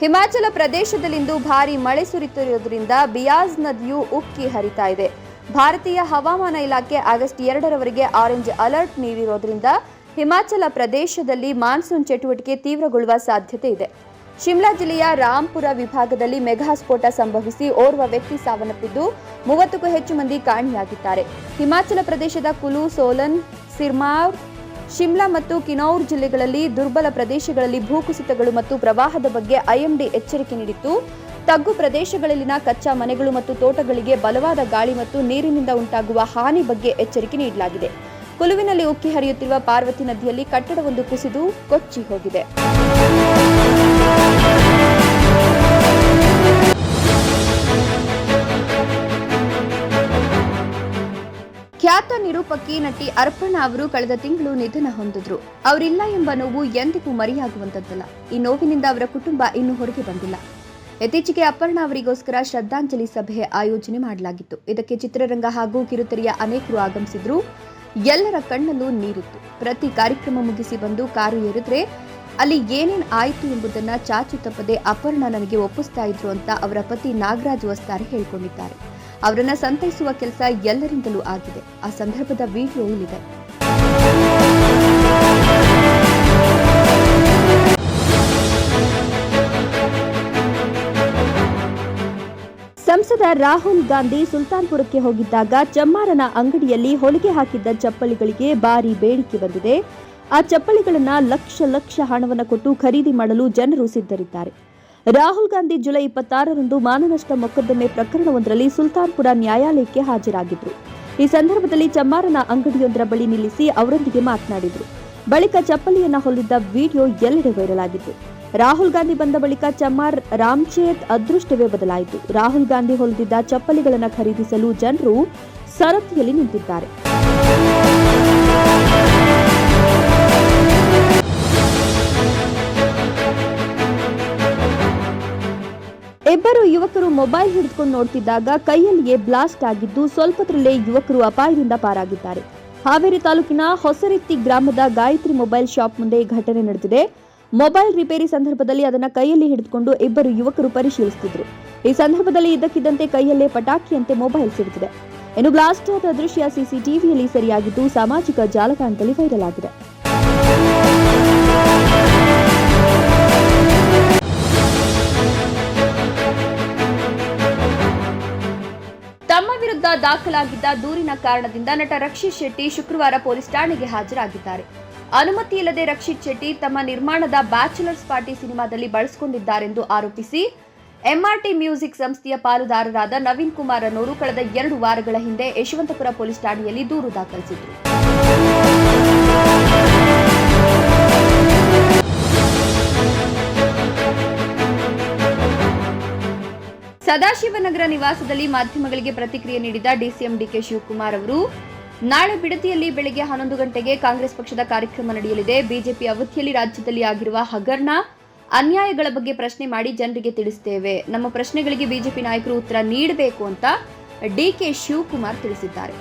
ಹಿಮಾಚಲ ಪ್ರದೇಶದಲ್ಲಿಂದು ಭಾರಿ ಮಳೆ ಸುರಿತಿರುವುದರಿಂದ ಬಿಯಾಸ್ ನದಿಯು ಉಕ್ಕಿ ಹರಿತಾ ಇದೆ. ಭಾರತೀಯ ಹವಾಮಾನ ಇಲಾಖೆ ಆಗಸ್ಟ್ ಎರಡರವರೆಗೆ ಆರೆಂಜ್ ಅಲರ್ಟ್ ನೀಡಿರೋದ್ರಿಂದ ಹಿಮಾಚಲ ಪ್ರದೇಶದಲ್ಲಿ ಮಾನ್ಸೂನ್ ಚಟುವಟಿಕೆ ತೀವ್ರಗೊಳ್ಳುವ ಸಾಧ್ಯತೆ ಇದೆ. ಶಿಮ್ಲಾ ಜಿಲ್ಲೆಯ ರಾಂಪುರ ವಿಭಾಗದಲ್ಲಿ ಮೆಘಾ ಸ್ಫೋಟ ಸಂಭವಿಸಿ ಓರ್ವ ವ್ಯಕ್ತಿ ಸಾವನ್ನಪ್ಪಿದ್ದು ಮೂವತ್ತಕ್ಕೂ ಹೆಚ್ಚು ಮಂದಿ ಕಾಣೆಯಾಗಿದ್ದಾರೆ. ಹಿಮಾಚಲ ಪ್ರದೇಶದ ಕುಲು ಸೋಲನ್ ಸಿರ್ಮಾರ್ ಶಿಮ್ಲಾ ಮತ್ತು ಕಿನೌರ್ ಜಿಲ್ಲೆಗಳಲ್ಲಿ ದುರ್ಬಲ ಪ್ರದೇಶಗಳಲ್ಲಿ ಭೂಕುಸಿತಗಳು ಮತ್ತು ಪ್ರವಾಹದ ಬಗ್ಗೆ ಐಎಂಡಿ ಎಚ್ಚರಿಕೆ ನೀಡಿತ್ತು. ತಗ್ಗು ಪ್ರದೇಶಗಳಲ್ಲಿನ ಕಚ್ಚಾ ಮನೆಗಳು ಮತ್ತು ತೋಟಗಳಿಗೆ ಬಲವಾದ ಗಾಳಿ ಮತ್ತು ನೀರಿನಿಂದ ಉಂಟಾಗುವ ಹಾನಿ ಬಗ್ಗೆ ಎಚ್ಚರಿಕೆ ನೀಡಲಾಗಿದೆ. ಕುಲುವಿನಲ್ಲಿ ಉಕ್ಕಿ ಹರಿಯುತ್ತಿರುವ ಪಾರ್ವತಿ ನದಿಯಲ್ಲಿ ಕಟ್ಟಡವೊಂದು ಕುಸಿದು ಕೊಚ್ಚಿ ಹೋಗಿದೆ. ನಿರೂಪಕಿ ನಟಿ ಅರ್ಪಣಾ ಅವರು ಕಳೆದ ತಿಂಗಳು ನಿಧನ ಹೊಂದಿದ್ರು. ಅವರಿಲ್ಲ ಎಂಬ ನೋವು ಎಂದಿಗೂ ಮರೆಯಾಗುವಂತದ್ದಲ್ಲ ಈ ನೋವಿನಿಂದ ಅವರ ಕುಟುಂಬ ಇನ್ನೂ ಹೊರಗೆ ಬಂದಿಲ್ಲ. ಇತ್ತೀಚೆಗೆ ಅಪರ್ಣಾ ಅವರಿಗೋಸ್ಕರ ಶ್ರದ್ಧಾಂಜಲಿ ಸಭೆ ಆಯೋಜನೆ ಮಾಡಲಾಗಿತ್ತು. ಇದಕ್ಕೆ ಚಿತ್ರರಂಗ ಹಾಗೂ ಕಿರುತೆರೆಯ ಅನೇಕರು ಆಗಮಿಸಿದ್ರು. ಎಲ್ಲರ ಕಣ್ಣಲ್ಲೂ ನೀರಿತ್ತು. ಪ್ರತಿ ಕಾರ್ಯಕ್ರಮ ಮುಗಿಸಿ ಬಂದು ಕಾರು ಏರಿದ್ರೆ ಅಲ್ಲಿ ಏನೇನ್ ಆಯಿತು ಎಂಬುದನ್ನ ಚಾಚು ತಪ್ಪದೆ ಅಪರ್ಣ ನನಗೆ ಒಪ್ಪಿಸ್ತಾ ಇದ್ರು ಅಂತ ಅವರ ಪತಿ ನಾಗರಾಜ್ ವಸ್ತಾರೆ ಹೇಳ್ಕೊಂಡಿದ್ದಾರೆ. ಅವರನ್ನ ಸಂತೈಸುವ ಕೆಲಸ ಎಲ್ಲರಿಂದಲೂ ಆಗಿದೆ. ಆ ಸಂದರ್ಭದ ವಿಡಿಯೋ ಇಲ್ಲಿದೆ. ಸಂಸದ ರಾಹುಲ್ ಗಾಂಧಿ ಸುಲ್ತಾನ್ಪುರಕ್ಕೆ ಹೋಗಿದ್ದಾಗ ಚಮ್ಮಾರನ ಅಂಗಡಿಯಲ್ಲಿ ಹೊಲಿಗೆ ಹಾಕಿದ್ದ ಚಪ್ಪಲಿಗಳಿಗೆ ಭಾರಿ ಬೇಡಿಕೆ ಬಂದಿದೆ. ಆ ಚಪ್ಪಲಿಗಳನ್ನು ಲಕ್ಷ ಲಕ್ಷ ಹಣವನ್ನು ಕೊಟ್ಟು ಖರೀದಿ ಮಾಡಲು ಜನರು ಸಿದ್ಧರಿದ್ದಾರೆ. ರಾಹುಲ್ ಗಾಂಧಿ ಜುಲೈ ಇಪ್ಪತ್ತಾರರಂದು ಮಾನನಷ್ಟ ಮೊಕದ್ದಮೆ ಪ್ರಕರಣವೊಂದರಲ್ಲಿ ಸುಲ್ತಾನ್ಪುರ ನ್ಯಾಯಾಲಯಕ್ಕೆ ಹಾಜರಾಗಿದ್ದರು ಈ ಸಂದರ್ಭದಲ್ಲಿ ಚಮ್ಮಾರನ ಅಂಗಡಿಯೊಂದರ ಬಳಿ ನಿಲ್ಲಿಸಿ ಅವರೊಂದಿಗೆ ಮಾತನಾಡಿದರು. ಬಳಿಕ ಚಪ್ಪಲಿಯನ್ನ ಹೊಲಿದ್ದ ವಿಡಿಯೋ ಎಲ್ಲೆಡೆ ವೈರಲ್ ಆಗಿತ್ತು ರಾಹುಲ್ ಗಾಂಧಿ ಬಂದ ಬಳಿಕ ಚಮ್ಮಾರ್ ರಾಮ್ಚೇತ್ ಅದೃಷ್ಟವೇ ಬದಲಾಯಿತು. ರಾಹುಲ್ ಗಾಂಧಿ ಹೊಲಿದಿದ್ದ ಚಪ್ಪಲಿಗಳನ್ನು ಖರೀದಿಸಲು ಜನರು ಸರತಿಯಲ್ಲಿ ನಿಂತಿದ್ದಾರೆ. ಇಬ್ಬರು ಯುವಕರು ಮೊಬೈಲ್ ಹಿಡಿದುಕೊಂಡು ನೋಡ್ತಿದ್ದಾಗ ಕೈಯಲ್ಲಿಯೇ ಬ್ಲಾಸ್ಟ್ ಆಗಿದ್ದು ಸ್ವಲ್ಪದರಲ್ಲೇ ಯುವಕರು ಅಪಾಯದಿಂದ ಪಾರಾಗಿದ್ದಾರೆ. ಹಾವೇರಿ ತಾಲೂಕಿನ ಹೊಸರಿತ್ತಿ ಗ್ರಾಮದ ಗಾಯತ್ರಿ ಮೊಬೈಲ್ ಶಾಪ್ ಮುಂದೆ ಈ ಘಟನೆ ನಡೆದಿದೆ. ಮೊಬೈಲ್ ರಿಪೇರಿ ಸಂದರ್ಭದಲ್ಲಿ ಅದನ್ನು ಕೈಯಲ್ಲಿ ಹಿಡಿದುಕೊಂಡು ಇಬ್ಬರು ಯುವಕರು ಪರಿಶೀಲಿಸುತ್ತಿದ್ದರು ಈ ಸಂದರ್ಭದಲ್ಲಿ ಇದ್ದಕ್ಕಿದ್ದಂತೆ ಕೈಯಲ್ಲೇ ಪಟಾಕಿಯಂತೆ ಮೊಬೈಲ್ ಸಿಗುತ್ತಿದೆ ಇನ್ನು ಬ್ಲಾಸ್ಟ್ ಆದ ದೃಶ್ಯ ಸಿಸಿಟಿವಿಯಲ್ಲಿ ಸರಿಯಾಗಿದ್ದು ಸಾಮಾಜಿಕ ಜಾಲತಾಣದಲ್ಲಿ ವೈರಲ್ ಆಗಿದೆ. ವಿರುದ್ಧ ದಾಖಲಾಗಿದ್ದ ದೂರಿನ ಕಾರಣದಿಂದ ನಟ ರಕ್ಷಿತ್ ಶೆಟ್ಟಿ ಶುಕ್ರವಾರ ಪೊಲೀಸ್ ಠಾಣೆಗೆ ಹಾಜರಾಗಿದ್ದಾರೆ. ಅನುಮತಿ ಇಲ್ಲದೆ ರಕ್ಷಿತ್ ಶೆಟ್ಟಿ ತಮ್ಮ ನಿರ್ಮಾಣದ ಬ್ಯಾಚುಲರ್ಸ್ ಪಾರ್ಟಿ ಸಿನಿಮಾದಲ್ಲಿ ಬಳಸಿಕೊಂಡಿದ್ದಾರೆಂದು ಆರೋಪಿಸಿ ಎಂಆರ್ಟಿ ಮ್ಯೂಸಿಕ್ ಸಂಸ್ಥೆಯ ಪಾಲುದಾರರಾದ ನವೀನ್ ಕುಮಾರ್ ಅನ್ನೋರು ಕಳೆದ ಎರಡು ವಾರಗಳ ಹಿಂದೆ ಯಶವಂತಪುರ ಪೊಲೀಸ್ ಠಾಣೆಯಲ್ಲಿ ದೂರು ದಾಖಲಿಸಿದ್ರು. ಸದಾಶಿವನಗರ ನಿವಾಸದಲ್ಲಿ ಮಾಧ್ಯಮಗಳಿಗೆ ಪ್ರತಿಕ್ರಿಯೆ ನೀಡಿದ ಡಿಸಿಎಂ ಡಿಕೆ ಶಿವಕುಮಾರ್ ಅವರು, ನಾಳೆ ಬಿಡತಿಯಲ್ಲಿ ಬೆಳಗ್ಗೆ ಹನ್ನೊಂದು ಗಂಟೆಗೆ ಕಾಂಗ್ರೆಸ್ ಪಕ್ಷದ ಕಾರ್ಯಕ್ರಮ ನಡೆಯಲಿದೆ. ಬಿಜೆಪಿ ಅವಧಿಯಲ್ಲಿ ರಾಜ್ಯದಲ್ಲಿ ಆಗಿರುವ ಹಗರಣ ಅನ್ಯಾಯಗಳ ಬಗ್ಗೆ ಪ್ರಶ್ನೆ ಮಾಡಿ ಜನರಿಗೆ ತಿಳಿಸುತ್ತೇವೆ ನಮ್ಮ ಪ್ರಶ್ನೆಗಳಿಗೆ ಬಿಜೆಪಿ ನಾಯಕರು ಉತ್ತರ ನೀಡಬೇಕು ಅಂತ ಡಿಕೆ ಶಿವಕುಮಾರ್ ತಿಳಿಸಿದ್ದಾರೆ.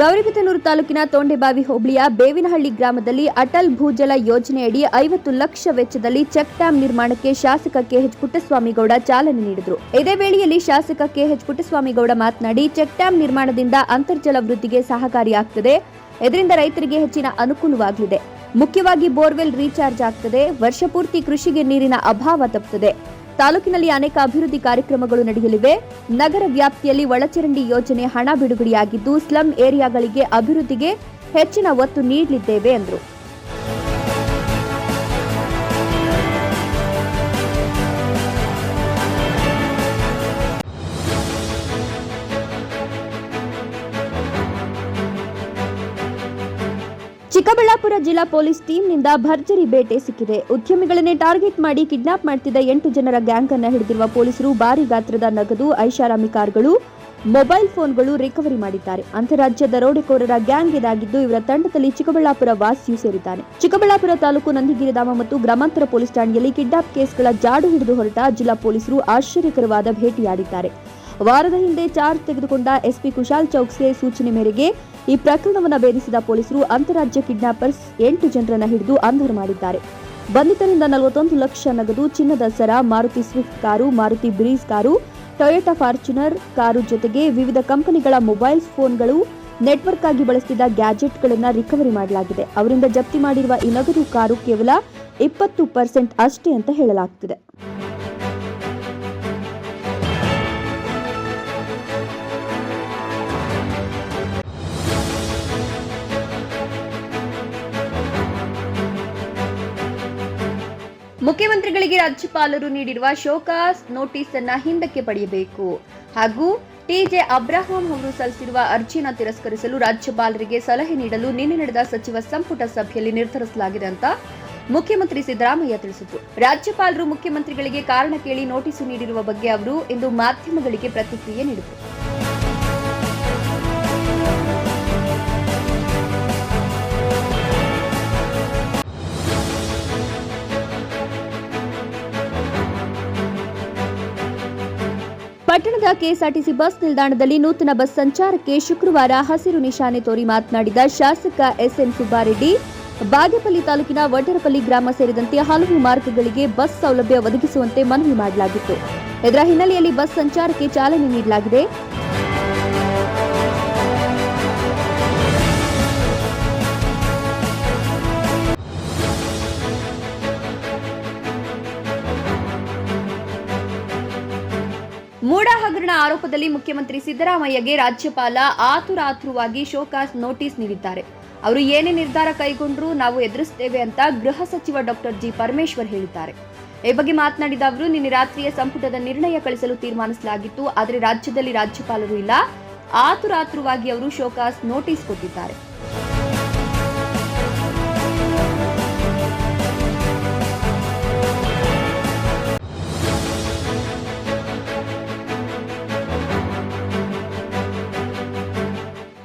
ಗೌರಿಬಿದನೂರು ತಾಲೂಕಿನ ತೋಂಡೆಬಾವಿ ಹೋಬಳಿಯ ಬೇವಿನಹಳ್ಳಿ ಗ್ರಾಮದಲ್ಲಿ ಅಟಲ್ ಭೂಜಲ ಯೋಜನೆಯಡಿ ಐವತ್ತು ಲಕ್ಷ ವೆಚ್ಚದಲ್ಲಿ ಚೆಕ್ ಡ್ಯಾಂ ನಿರ್ಮಾಣಕ್ಕೆ ಶಾಸಕ ಕೆಎಚ್ ಪುಟ್ಟಸ್ವಾಮಿಗೌಡ ಚಾಲನೆ ನೀಡಿದರು. ಇದೇ ವೇಳೆಯಲ್ಲಿ ಶಾಸಕ ಕೆಎಚ್ ಪುಟ್ಟಸ್ವಾಮಿಗೌಡ ಮಾತನಾಡಿ, ಚೆಕ್ ಡ್ಯಾಂ ನಿರ್ಮಾಣದಿಂದ ಅಂತರ್ಜಲ ವೃದ್ಧಿಗೆ ಸಹಕಾರಿಯಾಗುತ್ತದೆ ಇದರಿಂದ ರೈತರಿಗೆ ಹೆಚ್ಚಿನ ಅನುಕೂಲವಾಗಲಿದೆ. ಮುಖ್ಯವಾಗಿ ಬೋರ್ವೆಲ್ ರೀಚಾರ್ಜ್ ಆಗ್ತದೆ. ವರ್ಷಪೂರ್ತಿ ಕೃಷಿಗೆ ನೀರಿನ ಅಭಾವ ತಪ್ಪುತ್ತದೆ. ತಾಲೂಕಿನಲ್ಲಿ ಅನೇಕ ಅಭಿವೃದ್ಧಿ ಕಾರ್ಯಕ್ರಮಗಳು ನಡೆಯಲಿವೆ. ನಗರ ವ್ಯಾಪ್ತಿಯಲ್ಲಿ ಒಳಚರಂಡಿ ಯೋಜನೆ ಹಣ ಬಿಡುಗಡೆಯಾಗಿದ್ದು, ಸ್ಲಂ ಏರಿಯಾಗಳಿಗೆ ಅಭಿವೃದ್ಧಿಗೆ ಹೆಚ್ಚಿನ ಒತ್ತು ನೀಡಲಿದ್ದೇವೆ, ಎಂದರು. ಜಿಲ್ಲಾ ಪೊಲೀಸ್ ಟೀಮ್ನಿಂದ ಭರ್ಜರಿ ಬೇಟೆ ಸಿಕ್ಕಿದೆ. ಉದ್ಯಮಿಗಳನ್ನೇ ಟಾರ್ಗೆಟ್ ಮಾಡಿ ಕಿಡ್ನಾಪ್ ಮಾಡ್ತಿದ್ದ ಎಂಟು ಜನರ ಗ್ಯಾಂಗ್ ಅನ್ನು ಹಿಡಿದಿರುವ ಪೊಲೀಸರು ಭಾರಿ ಗಾತ್ರದ ನಗದು, ಐಷಾರಾಮಿ ಕಾರ್ಗಳು, ಮೊಬೈಲ್ ಫೋನ್ಗಳು ರಿಕವರಿ ಮಾಡಿದ್ದಾರೆ. ಅಂತಾರಾಜ್ಯ ದರೋಡೆಕೋರರ ಗ್ಯಾಂಗ್ ಇದಾಗಿದ್ದು, ಇವರ ತಂಡದಲ್ಲಿ ಚಿಕ್ಕಬಳ್ಳಾಪುರ ವಾಸಿಯು ಸೇರಿದ್ದಾನೆ. ಚಿಕ್ಕಬಳ್ಳಾಪುರ ತಾಲೂಕು ನಂದಿಗಿರಿಧಾಮ ಮತ್ತು ಗ್ರಾಮಾಂತರ ಪೊಲೀಸ್ ಠಾಣೆಯಲ್ಲಿ ಕಿಡ್ನಾಪ್ ಕೇಸ್ಗಳ ಜಾಡು ಹಿಡಿದು ಹೊರಟ ಜಿಲ್ಲಾ ಪೊಲೀಸರು ಆಶ್ಚರ್ಯಕರವಾದ ಭೇಟಿಯಾಡಿದ್ದಾರೆ ವಾರದ ಹಿಂದೆ ಚಾರ್ಜ್ ತೆಗೆದುಕೊಂಡ ಎಸ್ಪಿ ಕುಶಾಲ್ ಚೌಕ್ಸೆ ಸೂಚನೆ ಮೇರೆಗೆ ಈ ಪ್ರಕರಣವನ್ನು ಭೇದಿಸಿದ ಪೊಲೀಸರು ಅಂತಾರಾಜ್ಯ ಕಿಡ್ನಾಪರ್ಸ್ ಎಂಟು ಜನರನ್ನು ಹಿಡಿದು ಅಂಧರು ಮಾಡಿದ್ದಾರೆ. ಬಂಧಿತರಿಂದ ನಲವತ್ತೊಂದು ಲಕ್ಷ ನಗದು ಚಿನ್ನದ ಸರ Maruti Swift car, Maruti Brezza car, Toyota Fortuner car ಜೊತೆಗೆ ವಿವಿಧ ಕಂಪನಿಗಳ ಮೊಬೈಲ್ ಫೋನ್ಗಳು ನೆಟ್ವರ್ಕ್ ಆಗಿ ಬಳಸ್ತಿದ್ದ ಗ್ಯಾಜೆಟ್ಗಳನ್ನು ರಿಕವರಿ ಮಾಡಲಾಗಿದೆ. ಅವರಿಂದ ಜಪ್ತಿ ಮಾಡಿರುವ ಈ ನಗದು ಕಾರು ಕೇವಲ ಇಪ್ಪತ್ತು ಪರ್ಸೆಂಟ್ ಅಷ್ಟೇ ಅಂತ ಹೇಳಲಾಗ್ತಿದೆ. ಮುಖ್ಯಮಂತ್ರಿಗಳಿಗೆ ರಾಜ್ಯಪಾಲರು ನೀಡಿರುವ ಶೋಕಾಸ್ ನೋಟಿಸ್ ಅನ್ನ ಹಿಂದಕ್ಕೆ ಪಡೆಯಬೇಕು. ಹಾಗೂ ಟಿಜೆ ಅಬ್ರಾಹಂ ಅವರು ಸಲ್ಲಿಸಿರುವ ಅರ್ಜಿಯನ್ನು ತಿರಸ್ಕರಿಸಲು ರಾಜ್ಯಪಾಲರಿಗೆ ಸಲಹೆ ನೀಡಲು ನಿನ್ನೆ ನಡೆದ ಸಚಿವ ಸಂಪುಟ ಸಭೆಯಲ್ಲಿ ನಿರ್ಧರಿಸಲಾಗಿದೆ ಅಂತ ಮುಖ್ಯಮಂತ್ರಿ ಸಿದ್ದರಾಮಯ್ಯ ತಿಳಿಸಿದರು. ರಾಜ್ಯಪಾಲರು ಮುಖ್ಯಮಂತ್ರಿಗಳಿಗೆ ಕಾರಣ ಕೇಳಿ ನೋಟಿಸು ನೀಡಿರುವ ಬಗ್ಗೆ ಅವರು ಇಂದು ಮಾಧ್ಯಮಗಳಿಗೆ ಪ್ರತಿಕ್ರಿಯೆ ನೀಡಿದರು. ಪಟ್ಟಣದ ಕೆಎಸ್ಆರ್ಟಿಸಿ ಬಸ್ ನಿಲ್ದಾಣದಲ್ಲಿ ನೂತನ ಬಸ್ ಸಂಚಾರಕ್ಕೆ ಶುಕ್ರವಾರ ಹಸಿರು ನಿಶಾನೆ ತೋರಿ ಮಾತನಾಡಿದ ಶಾಸಕ ಎಸ್ಎನ್ ಸುಬ್ಬಾರೆಡ್ಡಿ, ಬಾಗೇಪಲ್ಲಿ ತಾಲೂಕಿನ ವಡ್ಡರಪಲ್ಲಿ ಗ್ರಾಮ ಸೇರಿದಂತೆ ಹಲವು ಮಾರ್ಗಗಳಿಗೆ ಬಸ್ ಸೌಲಭ್ಯ ಒದಗಿಸುವಂತೆ ಮನವಿ ಮಾಡಲಾಗಿತ್ತು. ಇದರ ಹಿನ್ನೆಲೆಯಲ್ಲಿ ಬಸ್ ಸಂಚಾರಕ್ಕೆ ಚಾಲನೆ ನೀಡಲಾಗಿದೆ. ಮೂಡ ಹಗರಣ ಆರೋಪದಲ್ಲಿ ಮುಖ್ಯಮಂತ್ರಿ ಸಿದ್ದರಾಮಯ್ಯಗೆ ರಾಜ್ಯಪಾಲ ಆತುರಾತುರವಾಗಿ ಶೋಕಾಸ್ ನೋಟಿಸ್ ನೀಡಿದ್ದಾರೆ. ಅವರು ಏನೇ ನಿರ್ಧಾರ ಕೈಗೊಂಡ್ರೂ ನಾವು ಎದುರಿಸುತ್ತೇವೆ ಅಂತ ಗೃಹ ಸಚಿವ ಡಾಕ್ಟರ್ ಜಿ ಪರಮೇಶ್ವರ್ ಹೇಳಿದ್ದಾರೆ. ಈ ಬಗ್ಗೆ ಮಾತನಾಡಿದ ಅವರು, ನಿನ್ನೆ ರಾತ್ರಿಯ ಸಂಪುಟದ ನಿರ್ಣಯ ಕಳಿಸಲು ತೀರ್ಮಾನಿಸಲಾಗಿತ್ತು, ಆದರೆ ರಾಜ್ಯದಲ್ಲಿ ರಾಜ್ಯಪಾಲರು ಇಲ್ಲ. ಆತುರಾತುರವಾಗಿ ಅವರು ಶೋಕಾಸ್ ನೋಟಿಸ್ ಕೊಟ್ಟಿದ್ದಾರೆ.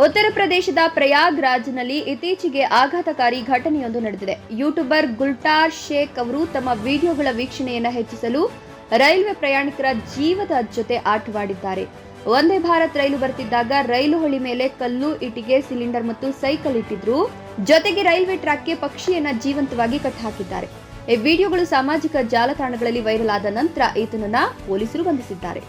ಉತ್ತರ ಪ್ರದೇಶದ ಪ್ರಯಾಗ್ರಾಜ್ನಲ್ಲಿ ಇತ್ತೀಚೆಗೆ ಆಘಾತಕಾರಿ ಘಟನೆಯೊಂದು ನಡೆದಿದೆ. ಯೂಟ್ಯೂಬರ್ ಗುಲ್ಟಾರ್ ಶೇಖ್ ಅವರು ತಮ್ಮ ವಿಡಿಯೋಗಳ ವೀಕ್ಷಣೆಯನ್ನು ಹೆಚ್ಚಿಸಲು ರೈಲ್ವೆ ಪ್ರಯಾಣಿಕರ ಜೀವದ ಜೊತೆ ಆಟವಾಡಿದ್ದಾರೆ. ಒಂದೇ ಭಾರತ್ ರೈಲು ಬರ್ತಿದ್ದಾಗ ರೈಲು ಹಳಿ ಮೇಲೆ ಕಲ್ಲು ಇಟ್ಟಿಗೆ, ಸಿಲಿಂಡರ್ ಮತ್ತು ಸೈಕಲ್ ಇಟ್ಟಿದ್ರು. ಜೊತೆಗೆ ರೈಲ್ವೆ ಟ್ರ್ಯಾಕ್ಗೆ ಪಕ್ಷಿಯನ್ನ ಜೀವಂತವಾಗಿ ಕಟ್ಟಾಕಿದ್ದಾರೆ ಈ ವಿಡಿಯೋಗಳು ಸಾಮಾಜಿಕ ಜಾಲತಾಣಗಳಲ್ಲಿ ವೈರಲ್ ಆದ ನಂತರ ಈತನನ್ನ ಪೊಲೀಸರು ಬಂಧಿಸಿದ್ದಾರೆ.